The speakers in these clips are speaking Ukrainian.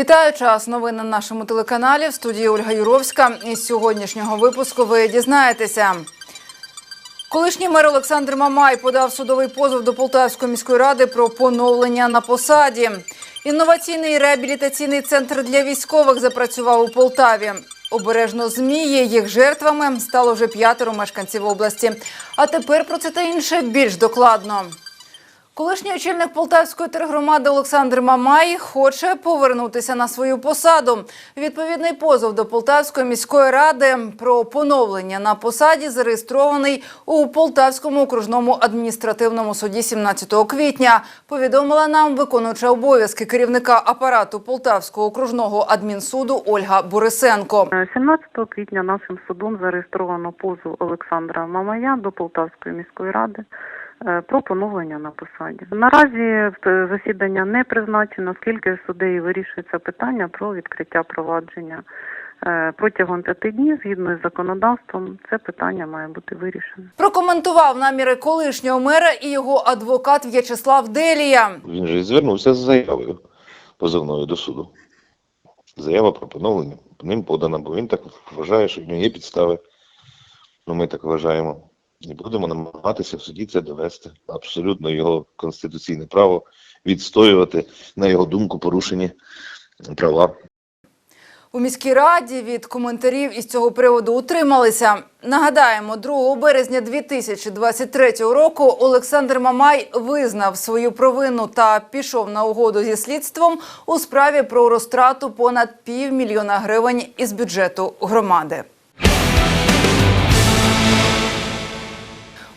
Вітаю час. Новини на нашому телеканалі в студії Ольга Юровська. Із сьогоднішнього випуску ви дізнаєтеся. Колишній мер Олександр Мамай подав судовий позов до Полтавської міської ради про поновлення на посаді. Інноваційний реабілітаційний центр для військових запрацював у Полтаві. Обережно змії їх жертвами стало вже п'ятеро мешканців області. А тепер про це та інше більш докладно. Колишній очільник Полтавської тергромади Олександр Мамай хоче повернутися на свою посаду. Відповідний позов до Полтавської міської ради про поновлення на посаді зареєстрований у Полтавському окружному адміністративному суді 17 квітня. Повідомила нам виконуюча обов'язки керівника апарату Полтавського окружного адмінсуду Ольга Борисенко. 17 квітня нашим судом зареєстровано позов Олександра Мамая до Полтавської міської ради про поновлення на посаді. Наразі е, засідання не призначено, оскільки суддею вирішується питання про відкриття провадження. Е, Протягом п'яти днів, згідно з законодавством, це питання має бути вирішено. Прокоментував наміри колишнього мера і його адвокат В'ячеслав Делія. Він же звернувся з заявою позовною до суду. Заява про поновлення ним подана, бо він так вважає, що в нього є підстави. Ну, ми так вважаємо. І будемо намагатися в суді це довести. Абсолютно його конституційне право відстоювати, на його думку, порушені права. У міській раді від коментарів із цього приводу утрималися. Нагадаємо, 2 березня 2023 року Олександр Мамай визнав свою провину та пішов на угоду зі слідством у справі про розтрату понад півмільйона гривень із бюджету громади.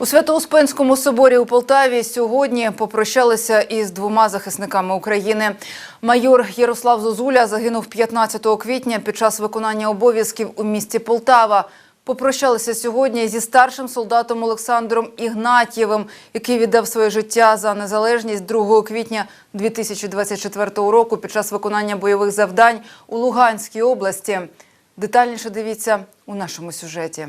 У Свято-Успенському соборі у Полтаві сьогодні попрощалися із двома захисниками України. Майор Ярослав Зозуля загинув 15 квітня під час виконання обов'язків у місті Полтава. Попрощалися сьогодні зі старшим солдатом Олександром Ігнатєвим, який віддав своє життя за незалежність 2 квітня 2024 року під час виконання бойових завдань у Луганській області. Детальніше дивіться у нашому сюжеті.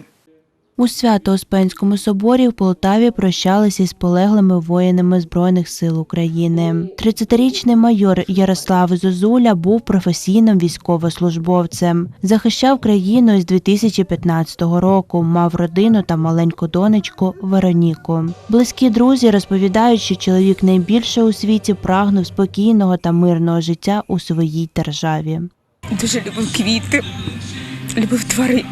У Свято-Успенському соборі в Полтаві прощалися з полеглими воїнами Збройних сил України. 30-річний майор Ярослав Зозуля був професійним військовослужбовцем. Захищав країну з 2015 року, мав родину та маленьку донечку Вероніку. Близькі друзі розповідають, що чоловік найбільше у світі прагнув спокійного та мирного життя у своїй державі. Дуже любив квіти, любив тварин.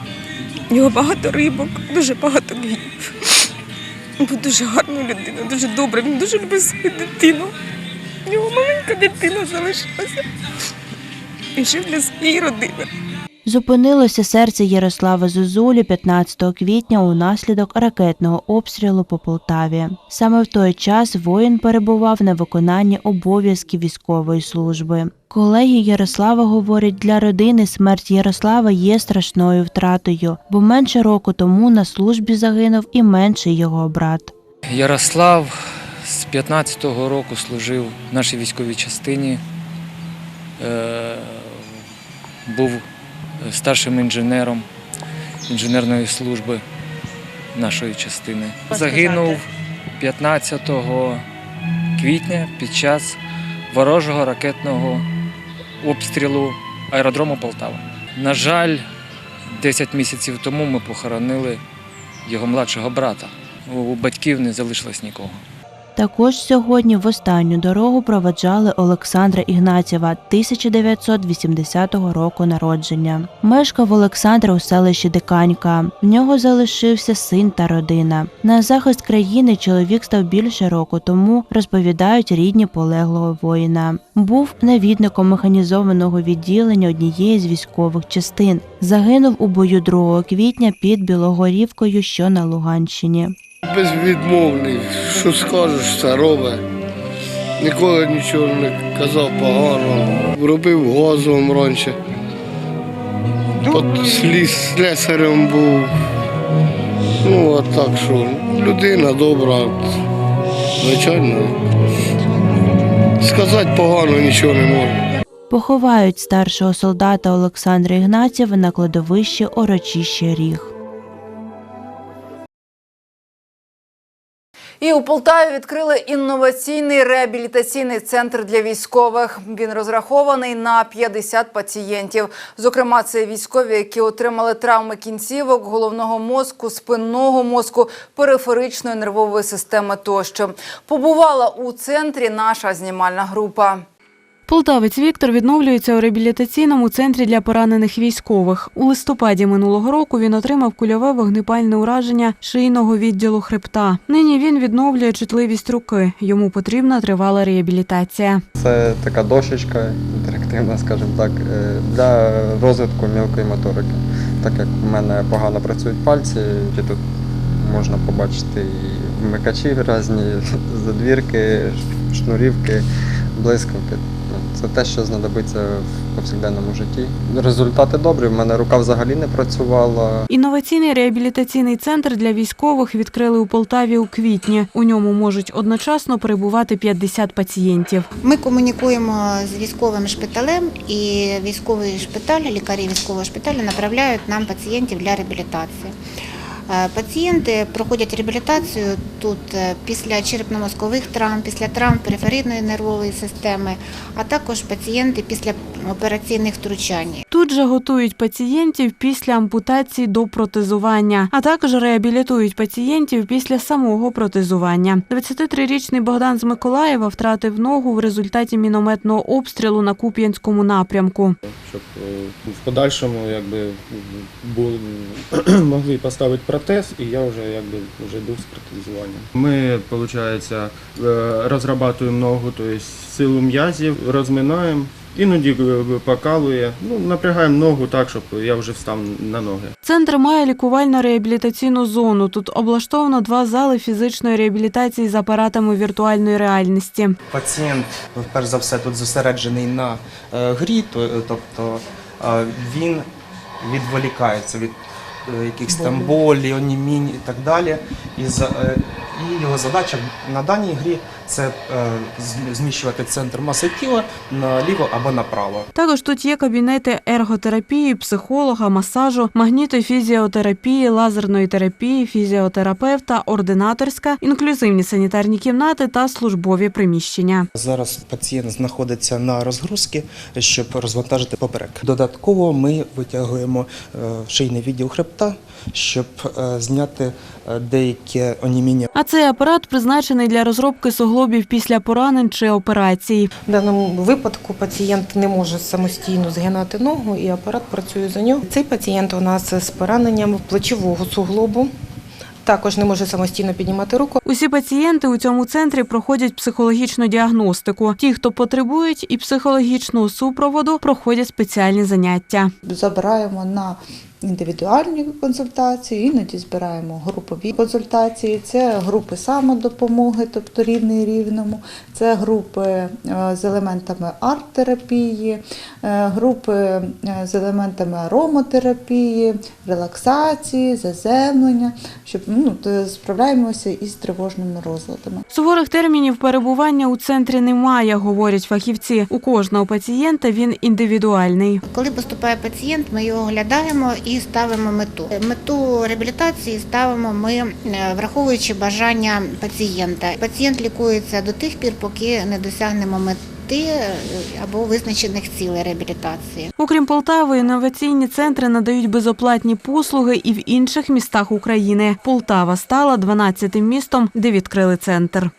У нього багато рибок, дуже багато. Він був дуже гарною людиною, дуже добра. Він дуже любив свою дитину. У нього маленька дитина залишилася. І жив для своєї родини. Зупинилося серце Ярослава Зозулі 15 квітня унаслідок ракетного обстрілу по Полтаві. Саме в той час воїн перебував на виконанні обов'язків військової служби. Колеги Ярослава говорять, для родини смерть Ярослава є страшною втратою, бо менше року тому на службі загинув і менший його брат. Ярослав з 15-го року служив в нашій військовій частині, е, був старшим інженером інженерної служби нашої частини. Загинув 15 квітня під час ворожого ракетного обстрілу аеродрому Полтава. На жаль, 10 місяців тому ми похоронили його младшого брата. У батьків не залишилось нікого. Також сьогодні в останню дорогу проведжали Олександра Ігнатєва 1980 року народження. Мешкав Олександр у селищі Диканька. В нього залишився син та родина. На захист країни чоловік став більше року тому, розповідають рідні полеглого воїна. Був навідником механізованого відділення однієї з військових частин. Загинув у бою 2 квітня під Білогорівкою, що на Луганщині. Безвідмовний, що скажеш, це робить. Ніколи нічого не казав поганого. Робив газовим раніше. От сліс слесарем був. Ну, а так що, людина добра, звичайно. Сказати погано нічого не можу. Поховають старшого солдата Олександра Ігнатєва на кладовищі Орочище Ріг. І у Полтаві відкрили інноваційний реабілітаційний центр для військових. Він розрахований на 50 пацієнтів. Зокрема, це військові, які отримали травми кінцівок, головного мозку, спинного мозку, периферичної нервової системи тощо. Побувала у центрі наша знімальна група. Полтавець Віктор відновлюється у реабілітаційному центрі для поранених військових. У листопаді минулого року він отримав кульове вогнепальне ураження шийного відділу хребта. Нині він відновлює чутливість руки. Йому потрібна тривала реабілітація. Це така дощечка інтерактивна, скажімо так, е, для розвитку мілкої моторики. Так як у мене погано працюють пальці, і тут можна побачити і вмикачі різні, задвірки, шнурівки, блискавки. Це те, що знадобиться в повсякденному житті. Результати добрі. В мене рука взагалі не працювала. Інноваційний реабілітаційний центр для військових відкрили у Полтаві у квітні. У ньому можуть одночасно перебувати 50 пацієнтів. Ми комунікуємо з військовим шпиталем, і військовий шпиталь, лікарі військового шпиталю направляють нам пацієнтів для реабілітації. Е, Пацієнти проходять реабілітацію тут е, після черепно-мозкових травм, після травм периферійної нервової системи, а також пацієнти після операційних втручань. Тут же готують пацієнтів після ампутації до протезування, а також реабілітують пацієнтів після самого протезування. 23-річний Богдан з Миколаєва втратив ногу в результаті мінометного обстрілу на Куп'янському напрямку. щоб е, в подальшому якби бу- могли поставити протез, і я вже якби вже йду з протезуванням. Ми, виходить, розрабатуємо ногу, тобто силу м'язів, розминаємо, іноді е, покалує. Ну, напрягаємо ногу так, щоб я вже встав на ноги. Центр має лікувально-реабілітаційну зону. Тут облаштовано два зали фізичної реабілітації з апаратами віртуальної реальності. Пацієнт, перш за все, тут зосереджений на е, грі, тобто е, він відволікається від е, якихось там болі, онімінь і так далі. І, е, і його задача на даній грі це е, зміщувати центр маси тіла наліво або направо. Також тут є кабінети ерготерапії, психолога, масажу, магнітофізіотерапії, лазерної терапії, фізіотерапевта, ординаторська, інклюзивні санітарні кімнати та службові приміщення. Зараз пацієнт знаходиться на розгрузці, щоб розвантажити поперек. Додатково ми витягуємо е, шийний відділ хребта, щоб е, зняти е, деякі оніміння. А цей апарат призначений для розробки суглобів після поранень чи операцій. В даному випадку пацієнт не може самостійно згинати ногу, і апарат працює за нього. Цей пацієнт у нас з пораненням плечового суглобу. Також не може самостійно піднімати руку. Усі пацієнти у цьому центрі проходять психологічну діагностику. Ті, хто потребують і психологічного супроводу, проходять спеціальні заняття. забираємо на індивідуальні консультації, іноді збираємо групові консультації. Це групи самодопомоги, тобто рівний рівному, це групи е, з елементами арт-терапії, е, групи е, з елементами аромотерапії, релаксації, заземлення, щоб ну, то справляємося із тривожними розладами. Суворих термінів перебування у центрі немає, говорять фахівці. У кожного пацієнта він індивідуальний. Коли поступає пацієнт, ми його оглядаємо і ставимо мету. Мету реабілітації ставимо ми, е, враховуючи бажання пацієнта. Пацієнт лікується до тих пір, поки не досягнемо мети е, або визначених цілей реабілітації. Окрім Полтави, інноваційні центри надають безоплатні послуги і в інших містах України. Полтава стала 12-тим містом, де відкрили центр.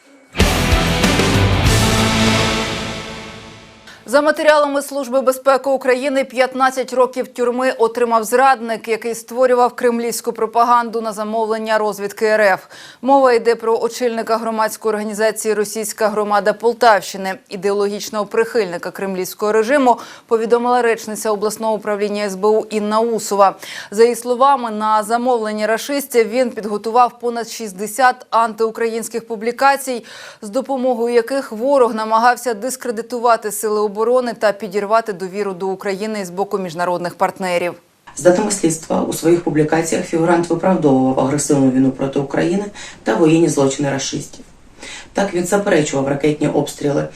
За матеріалами Служби безпеки України 15 років тюрми отримав зрадник, який створював кремлівську пропаганду на замовлення розвідки РФ. Мова йде про очільника громадської організації Російська громада Полтавщини, ідеологічного прихильника кремлівського режиму, повідомила речниця обласного управління СБУ Інна Усова. За її словами, на замовлення рашистів він підготував понад 60 антиукраїнських публікацій, з допомогою яких ворог намагався дискредитувати сили оборони та підірвати довіру до України з боку міжнародних партнерів. За даними слідства, у своїх публікаціях фігурант виправдовував агресивну війну проти України та воєнні злочини рашистів. Так він заперечував ракетні обстріли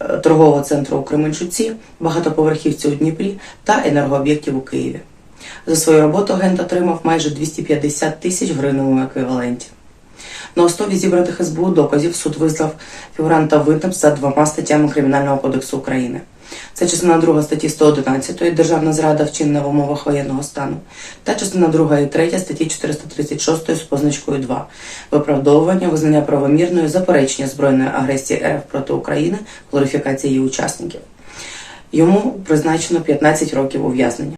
е, торгового центру у Кременчуці, багатоповерхівці у Дніпрі та енергооб'єктів у Києві. За свою роботу агент отримав майже 250 тисяч гривневому еквіваленті. На основі зібраних СБУ доказів суд визнав фігуранта винним за двома статтями Кримінального кодексу України. Це частина 2 статті 111 Державна зрада вчинена в умовах воєнного стану та частина 2 і 3 статті 436 з позначкою 2 виправдовування, визнання правомірною, заперечення збройної агресії РФ проти України, глорифікації її учасників. Йому призначено 15 років ув'язнення.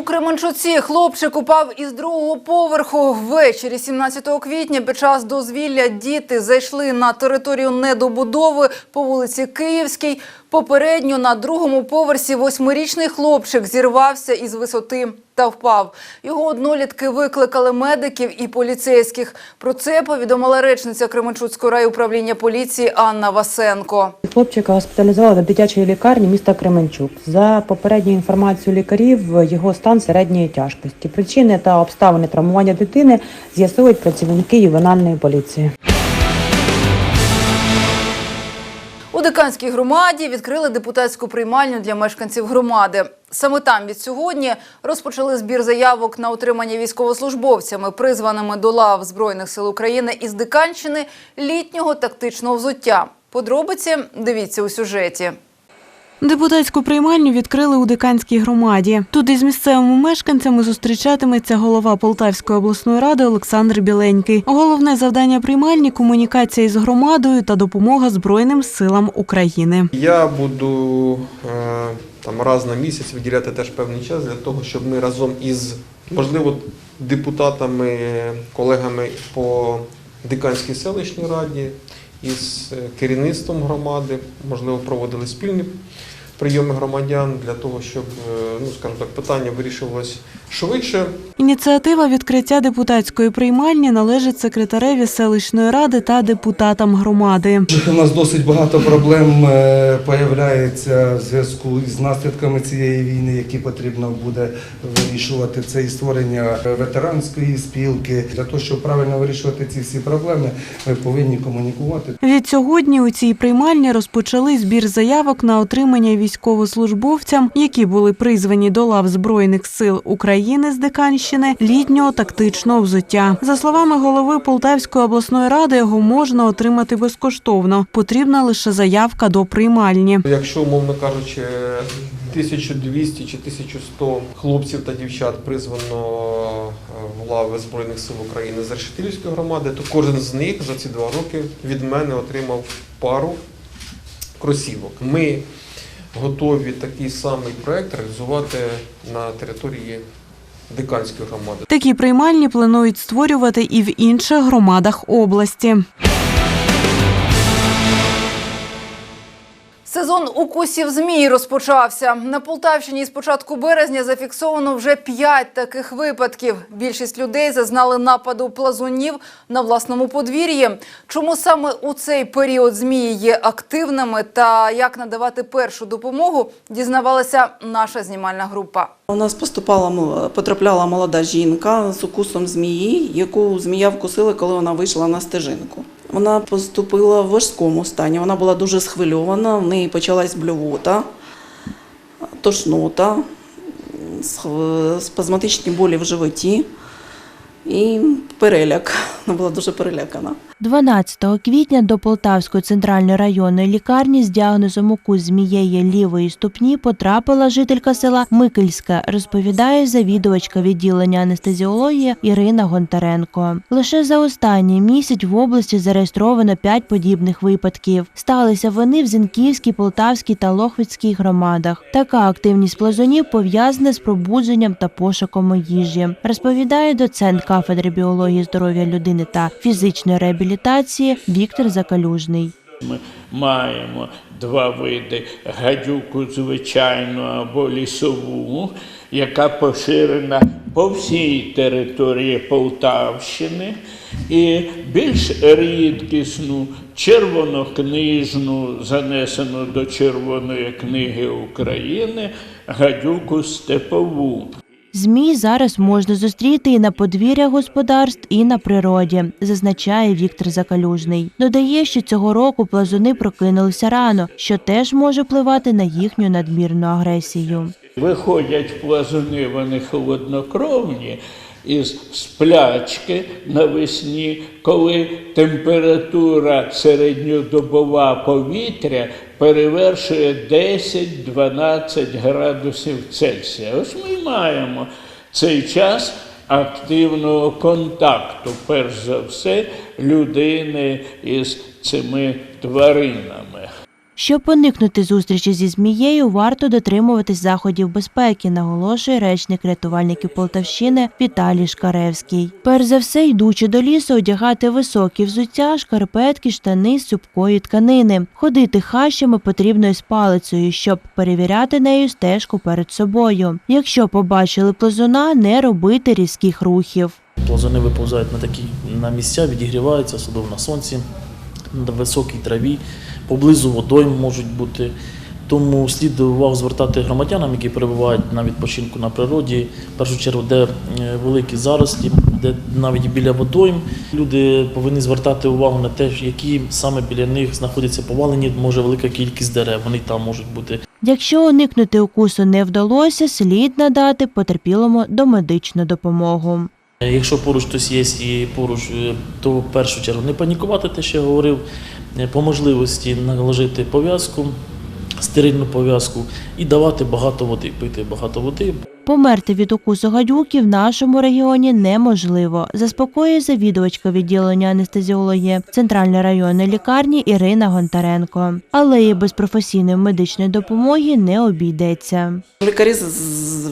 У Кременчуці хлопчик упав із другого поверху. Ввечері 17 квітня під час дозвілля діти зайшли на територію недобудови по вулиці Київській. Попередньо на другому поверсі восьмирічний хлопчик зірвався із висоти та впав. Його однолітки викликали медиків і поліцейських. Про це повідомила речниця Кременчуцького райуправління поліції Анна Васенко. Хлопчика госпіталізували до дитячої лікарні міста Кременчук. За попередньою інформацією лікарів, його стан середньої тяжкості. Причини та обставини травмування дитини з'ясують працівники ювенальної поліції. Диканській громаді відкрили депутатську приймальню для мешканців громади. Саме там від сьогодні розпочали збір заявок на отримання військовослужбовцями, призваними до лав Збройних сил України із Диканщини літнього тактичного взуття. Подробиці дивіться у сюжеті. Депутатську приймальню відкрили у Диканській громаді. Тут із місцевими мешканцями зустрічатиметься голова Полтавської обласної ради Олександр Біленький. Головне завдання приймальні комунікація із громадою та допомога Збройним силам України. Я буду е, там раз на місяць виділяти теж певний час для того, щоб ми разом із можливо депутатами, колегами по Диканській селищній раді, із е, керівництвом громади, можливо, проводили спільні прийоми громадян для того, щоб е, ну скажімо так, питання вирішувалось швидше. Ініціатива відкриття депутатської приймальні належить секретареві селищної ради та депутатам громади. У нас досить багато проблем е, появляється в зв'язку з наслідками цієї війни, які потрібно буде вирішувати. Це і створення ветеранської спілки. Для того, щоб правильно вирішувати ці всі проблеми, ми повинні комунікувати. Від сьогодні у цій приймальні розпочали збір заявок на отримання військовослужбовцям, які були призвані до лав Збройних сил України з Диканщини, літнього тактичного взуття. За словами голови Полтавської обласної ради, його можна отримати безкоштовно. Потрібна лише заявка до приймальні. Якщо, умовно кажучи, 1200 чи 1100 хлопців та дівчат призвано е, в лави Збройних сил України з Решетилівської громади, то кожен з них за ці два роки від мене отримав пару кросівок. Ми готові такий самий проект реалізувати на території Диканської громади. Такі приймальні планують створювати і в інших громадах області. Сезон укусів змій розпочався. На Полтавщині з початку березня зафіксовано вже п'ять таких випадків. Більшість людей зазнали нападу плазунів на власному подвір'ї. Чому саме у цей період змії є активними та як надавати першу допомогу, дізнавалася наша знімальна група. У нас поступала потрапляла молода жінка з укусом змії, яку змія вкусила, коли вона вийшла на стежинку. Вона поступила в важкому стані. Вона була дуже схвильована. В неї почалась блювота, тошнота, спазматичні болі в животі і переляк. Була дуже перелякана. 12 квітня до Полтавської центральної районної лікарні з діагнозом укус змієї лівої ступні потрапила жителька села Микельська, розповідає завідувачка відділення анестезіології Ірина Гонтаренко. Лише за останній місяць в області зареєстровано п'ять подібних випадків. Сталися вони в Зінківській, Полтавській та Лохвицькій громадах. Така активність плазунів пов'язана з пробудженням та пошуком їжі, розповідає доцент кафедри біології здоров'я людини та фізичної реабілітації Віктор Закалюжний. Ми маємо два види гадюку звичайну або лісову, яка поширена по всій території Полтавщини, і більш рідкісну червонокнижну, занесену до Червоної книги України, гадюку степову. Змій зараз можна зустріти і на подвір'ях господарств, і на природі, зазначає Віктор Закалюжний. Додає, що цього року плазуни прокинулися рано, що теж може впливати на їхню надмірну агресію. Виходять плазуни, вони холоднокровні, із сплячки навесні, коли температура середньодобова повітря перевершує 10-12 градусів Цельсія. Ось ми маємо цей час активного контакту, перш за все, людини із цими тваринами. Щоб уникнути зустрічі зі змією, варто дотримуватись заходів безпеки, наголошує речник рятувальників Полтавщини Віталій Шкаревський. Перш за все, йдучи до лісу, одягати високі взуття, шкарпетки, штани з цупкої тканини. Ходити хащами потрібно із палицею, щоб перевіряти нею стежку перед собою. Якщо побачили плазуна, не робити різких рухів. Плазуни виповзають на такі на місця, відігріваються, особливо на сонці, на високій траві, поблизу водойм можуть бути. Тому слід увагу звертати громадянам, які перебувають на відпочинку на природі, в першу чергу, де е, великі зарослі, де навіть біля водойм. Люди повинні звертати увагу на те, які саме біля них знаходяться повалені, може велика кількість дерев, вони там можуть бути. Якщо уникнути укусу не вдалося, слід надати потерпілому домедичну допомогу. Якщо поруч хтось є і поруч, е, то в першу чергу не панікувати, те, що я говорив, по можливості наложити пов'язку, стерильну пов'язку і давати багато води, пити багато води. Померти від укусу гадюки в нашому регіоні неможливо, заспокоює завідувачка відділення анестезіології Центральної районної лікарні Ірина Гонтаренко. Але і без професійної медичної допомоги не обійдеться. Лікарі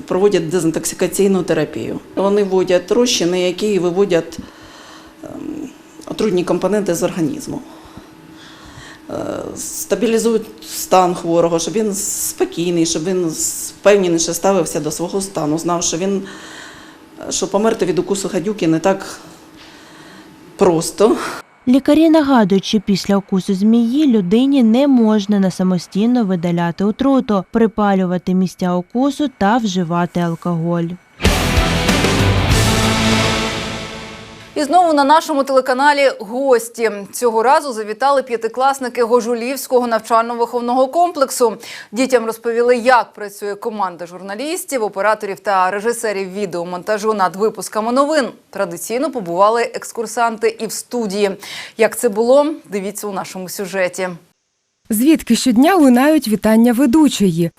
проводять дезінтоксикаційну терапію. Вони вводять розчини, які виводять ем, отрудні компоненти з організму. Е, Стабілізують стан хворого, щоб він спокійний, щоб він впевненіше ставився до свого стану, знав, що він що померти від укусу гадюки не так просто. Лікарі нагадують, що після укусу змії людині не можна на самостійно видаляти отруту, припалювати місця укусу та вживати алкоголь. І знову на нашому телеканалі гості цього разу завітали п'ятикласники Гожулівського навчально-виховного комплексу. Дітям розповіли, як працює команда журналістів, операторів та режисерів відеомонтажу над випусками новин. Традиційно побували екскурсанти і в студії. Як це було? Дивіться у нашому сюжеті. Звідки щодня лунають вітання ведучої.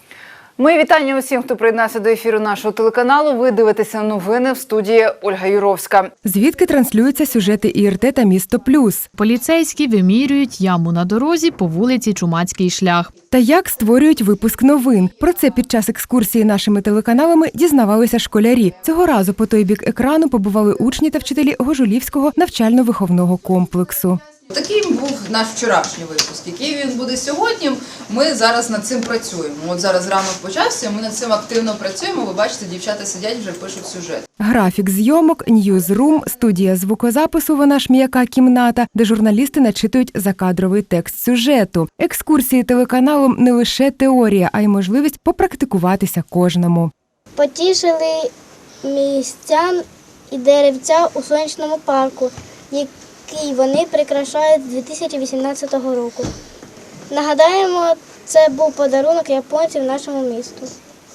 Мої вітання усім, хто приєднався до ефіру нашого телеканалу. Ви дивитеся новини в студії Ольга Юровська. Звідки транслюються сюжети ІРТ та Місто Плюс. Поліцейські вимірюють яму на дорозі по вулиці Чумацький шлях. Та як створюють випуск новин. Про це під час екскурсії нашими телеканалами дізнавалися школярі. Цього разу по той бік екрану побували учні та вчителі Гожулівського навчально-виховного комплексу. Таким був наш вчорашній випуск. Який він буде сьогодні? Ми зараз над цим працюємо. От зараз ранок почався. Ми над цим активно працюємо. Ви бачите, дівчата сидять вже пишуть сюжет. Графік зйомок, ньюзрум, студія звукозапису «Вона ж м'яка кімната, де журналісти начитують закадровий текст сюжету. Екскурсії телеканалом не лише теорія, а й можливість попрактикуватися кожному. Потішили містян і деревця у сонячному парку, який вони прикрашають з 2018 року. Нагадаємо, це був подарунок японців нашому місту.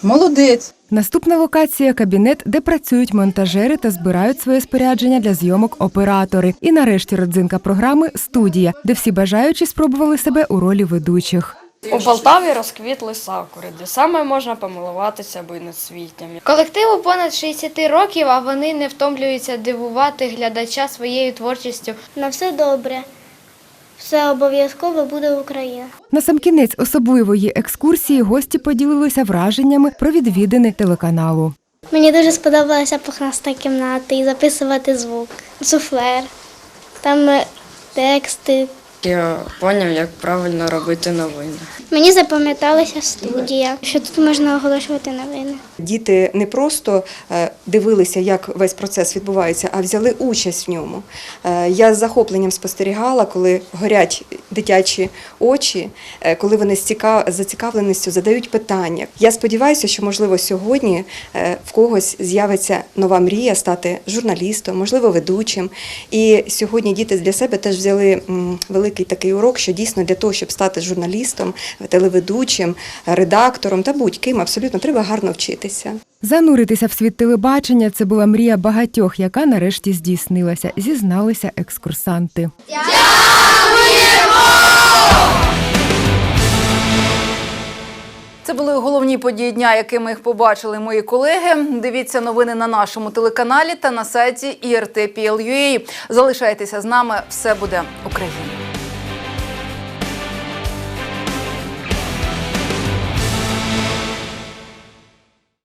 Молодець. Наступна локація кабінет, де працюють монтажери та збирають своє спорядження для зйомок оператори. І нарешті родзинка програми студія, де всі бажаючі спробували себе у ролі ведучих. У Полтаві розквітли сакури, де саме можна помилуватися буйноцвітнями. Колективу понад 60 років, а вони не втомлюються дивувати глядача своєю творчістю. На все добре. Все обов'язково буде Україна. На сам кінець особливої екскурсії гості поділилися враженнями про відвідини телеканалу. Мені дуже сподобалася пухнаста кімната і записувати звук. Суфлер. Там е, тексти. Я поняв, як правильно робити новини. Мені запам'яталася студія, що тут можна оголошувати новини. Діти не просто е, дивилися, як весь процес відбувається, а взяли участь в ньому. Е, Я з захопленням спостерігала, коли горять дитячі очі, е, коли вони з зацікавленістю задають питання. Я сподіваюся, що можливо сьогодні в когось з'явиться нова мрія стати журналістом, можливо, ведучим. І сьогодні діти для себе теж взяли великий такий урок, що дійсно для того, щоб стати журналістом, телеведучим, редактором та будь-ким, абсолютно треба гарно вчитися. Зануритися в світ телебачення це була мрія багатьох, яка нарешті здійснилася, зізналися екскурсанти. Це були головні події дня, якими їх побачили мої колеги. Дивіться новини на нашому телеканалі та на сайті IRT.PL.UA. Залишайтеся з нами. Все буде Україна.